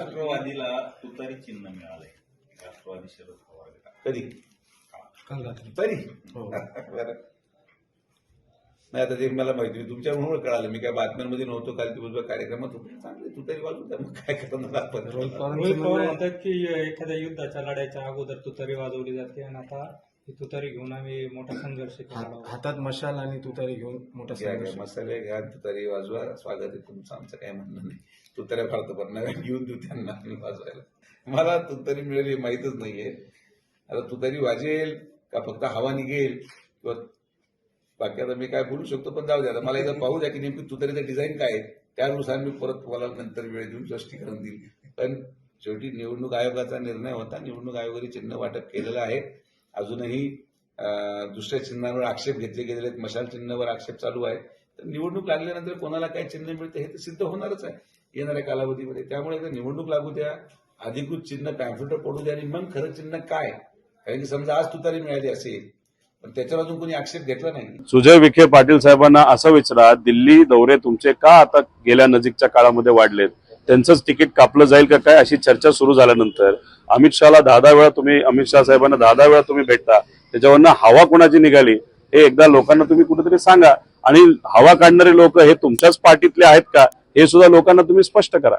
राष्ट्रवादीला तुतारी चिन्ह मिळालंय. राष्ट्रवादी शरद पवार. कधी? काल रात्री. तरी? हो. बरं. नाही आता ते मला माहिती आहे. तुमच्यामुळे कळालं. मी काय बातम्यांमध्ये नव्हतो. काल दिवसभर कार्यक्रमात होतो. चांगले तू तरी वाजू द्या. मग काय करणार आपण? रोहित पवारांचं रोहित पवार म्हणणं म्हणतात की एखाद्या युद्धाच्या लढाईच्या अगोदर तुतारी वाजवली जाते. आणि आता ही तुतारी घेऊन आम्ही मोठा संघर्ष केला. हात- हातात मशाल आणि तुतारी घेऊन मोठा घ्या, घ्या, संघर्ष मसाले घ्या तुतारी वाजवा. स्वागत आहे तुमचं आमचं काय म्हणणं नाही. तुताऱ्या फार तर नव्या घेऊन देऊ त्यांना आणि वाजवायला. मला तुतारी मिळेल हे माहीतच नाहीये. आता तुतारी वाजेल का फक्त हवा निघेल? किंवा बाकी आता मी काय बोलू शकतो पण जाऊ द्या आता. मला एकदा पाहू द्या की नेमकी तुतारीचं डिझाईन काय आहे. त्यानुसार मी परत तुम्हाला नंतर वेळ देऊन स्पष्टीकरण देईल. पण शेवटी निवडणूक आयोगाचा निर्णय होता. निवडणूक आयोगाने चिन्ह वाटप केलेलं आहे. अजूनही दुसऱ्या चिन्हांवर आक्षेप घेतले गेलेले आहेत. मशाल चिन्हावर आक्षेप चालू आहे. तर निवडणूक लागल्यानंतर कोणाला काय चिन्ह मिळते हे तर सिद्ध होणारच आहे येणाऱ्या कालावधीमध्ये. त्यामुळे निवडणूक लागू द्या अधिकृत चिन्ह पॅम्फलेटर पडू द्या आणि मग खरं चिन्ह काय? कारण की समजा आज तुतारी मिळाली असेल पण त्याच्यावर अजून कोणी आक्षेप घेतला नाही. सुजय विखे पाटील साहेबांना असं विचारा दिल्ली दौरे तुमचे का आता गेल्या नजीकच्या काळामध्ये वाढलेत? त्यांचंच तिकीट कापलं जाईल का काय? अशी चर्चा सुरू झाल्यानंतर अमित शहाला दहा दहा वेळा तुम्ही अमित शहा साहेबांना दहा दहा वेळा तुम्ही भेटता. त्याच्यावरनं हवा कोणाची निघाली हे एकदा लोकांना तुम्ही कुठेतरी सांगा. आणि हवा काढणारे लोक हे तुमच्याच पार्टीतले आहेत का हे सुद्धा लोकांना तुम्ही स्पष्ट करा.